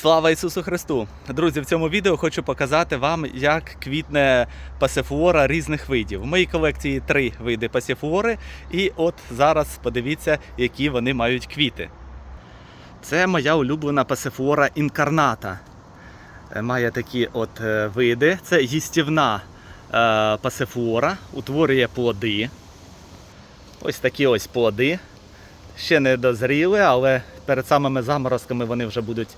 Слава Ісусу Христу! Друзі, в цьому відео хочу показати вам, як квітне пасифлора різних видів. В моїй колекції три види пасифлори, і от зараз подивіться, які вони мають квіти. Це моя улюблена пасифлора інкарната. Е, Має такі от е, види. Це їстівна е, пасифлора, утворює плоди. Ось такі ось плоди. Ще не дозріли, але перед самими заморозками вони вже будуть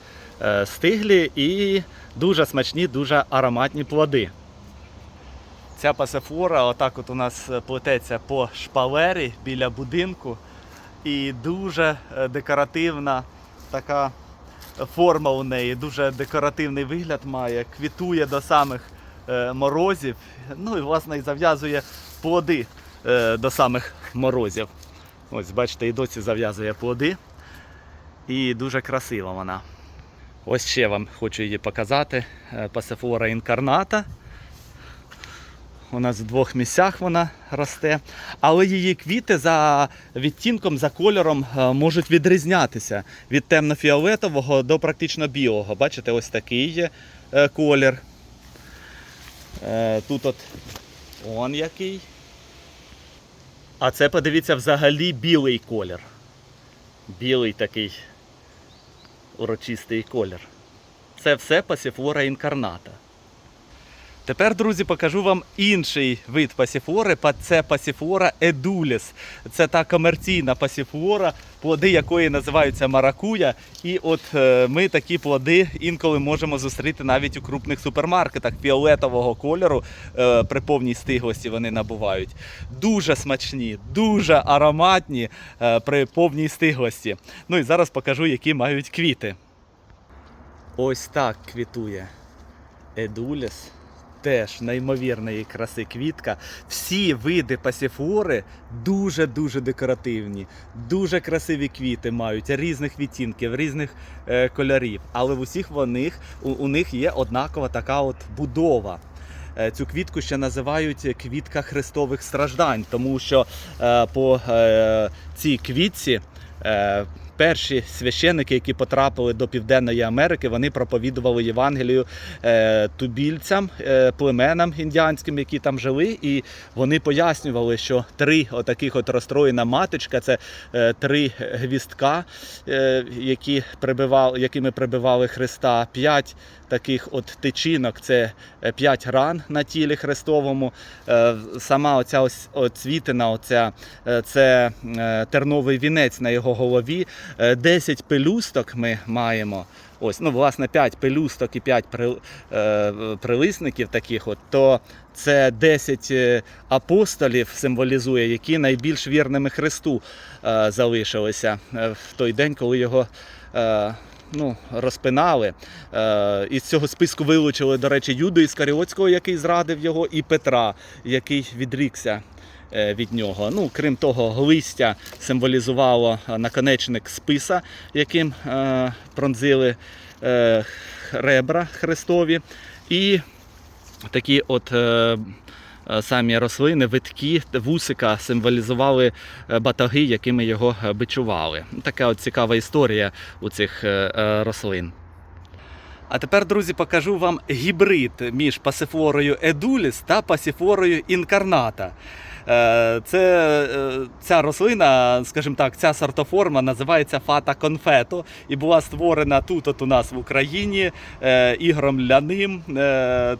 е, стиглі і дуже смачні, дуже ароматні плоди. Ця пасифлора отак от у нас е, плететься по шпалері біля будинку. І дуже е, декоративна така форма у неї, дуже декоративний вигляд має, квітує до самих морозів. Ну і власне і зав'язує плоди до самих морозів. Ось, бачите, і досі зав'язує плоди. І дуже красива вона. Ось ще вам хочу її показати. Е, Пасифлора інкарната. У нас в двох місцях вона росте. Але її квіти за відтінком, за кольором е, можуть відрізнятися від темно-фіолетового до практично білого. Бачите, ось такий є е, колір. Тут от он який. А це подивіться взагалі білий колір. Білий такий урочистий колір. Це все пасіфлора інкарната. Тепер, друзі, покажу вам інший вид пасіфлори. Це пасіфлора едуліс. Це та комерційна пасіфлора, плоди якої називаються маракуя. І от е, ми такі плоди інколи можемо зустріти навіть у крупних супермаркетах фіолетового кольору. е, При повній стиглості вони набувають. Дуже смачні, дуже ароматні е, при повній стиглості. Ну і зараз покажу, які мають квіти. Ось так квітує Едуліс. Теж неймовірної краси квітка. Всі види пасіфлори дуже-дуже декоративні, дуже красиві квіти мають різних відтінків, різних е, кольорів. Але в усіх вони, у, у них є однакова така от будова. Е, Цю квітку ще називають квітка хрестових страждань, тому що е, по е, цій квітці е, перші священники, які потрапили до Південної Америки, вони проповідували Євангелію е, тубільцям, е, племенам індіанським, які там жили, і вони пояснювали, що три отаких от розстроєна маточка це е, три гвістка, які прибивали, якими прибивали Христа, п'ять таких от тичинок, це п'ять ран на тілі Христовому. Сама оця ось оцвітина, оця, це терновий вінець на його голові. Е, 10 пелюсток ми маємо. Ось, ну, власне, 5 пелюсток і 5 при, е, прилисників таких, от, то це 10 е, апостолів символізує, які найбільш вірними Христу е, залишилися е, в той день, коли його. Е, Ну, розпинали. Е, із цього списку вилучили, до речі, Юду Іскаріотського, який зрадив його, і Петра, який відрікся е, від нього. Ну, крім того, листя символізувало е, наконечник списа, яким е, пронзили е, ребра Христові. І такі от. Е, е, Самі рослини, витки, вусика символізували е, батаги, якими його е, бичували. Така от цікава історія у цих е, е, рослин. А тепер, друзі, покажу вам гібрид між пасифлорою едуліс та пасифлорою інкарната. Е, Це е, ця рослина, скажімо так, ця сортоформа називається фата конфето і була створена тут, от у нас в Україні, е, Ігорем Ляним.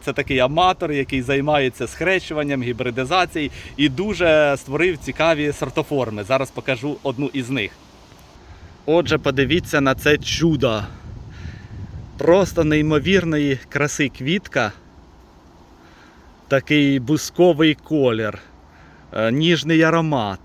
Це такий аматор, який займається схрещуванням, гібридизацією і дуже створив цікаві сортоформи. Зараз покажу одну із них. Отже, подивіться на це чудо. Просто неймовірної краси квітка. Такий бусковий колір, ніжний аромат.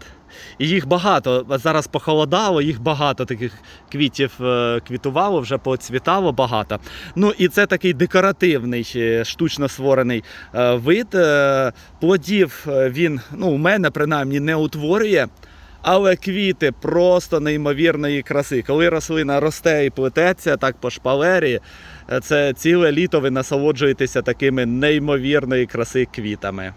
І їх багато. Зараз похолодало, їх багато таких квітів е, квітувало, вже поцвітало багато. Ну і це такий декоративний, е, штучно створений е, вид. Е, Плодів е, він, ну, у мене принаймні, не утворює. Але квіти просто неймовірної краси. Коли рослина росте і плететься так по шпалері, е, це ціле літо ви насолоджуєтеся такими неймовірної краси квітами.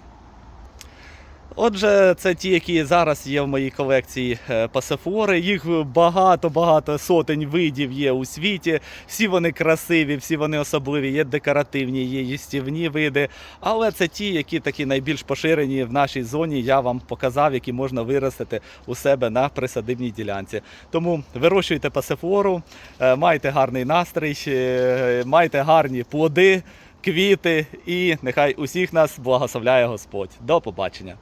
Отже, це ті, які зараз є в моїй колекції е, пасифори. Їх багато-багато сотень видів є у світі. Всі вони красиві, всі вони особливі, є декоративні, є їстівні види. Але це ті, які такі найбільш поширені в нашій зоні. Я вам показав, які можна виростити у себе на присадибній ділянці. Тому вирощуйте пасифору, е, майте гарний настрій, е, майте гарні плоди, квіти, і нехай усіх нас благословляє Господь. До побачення.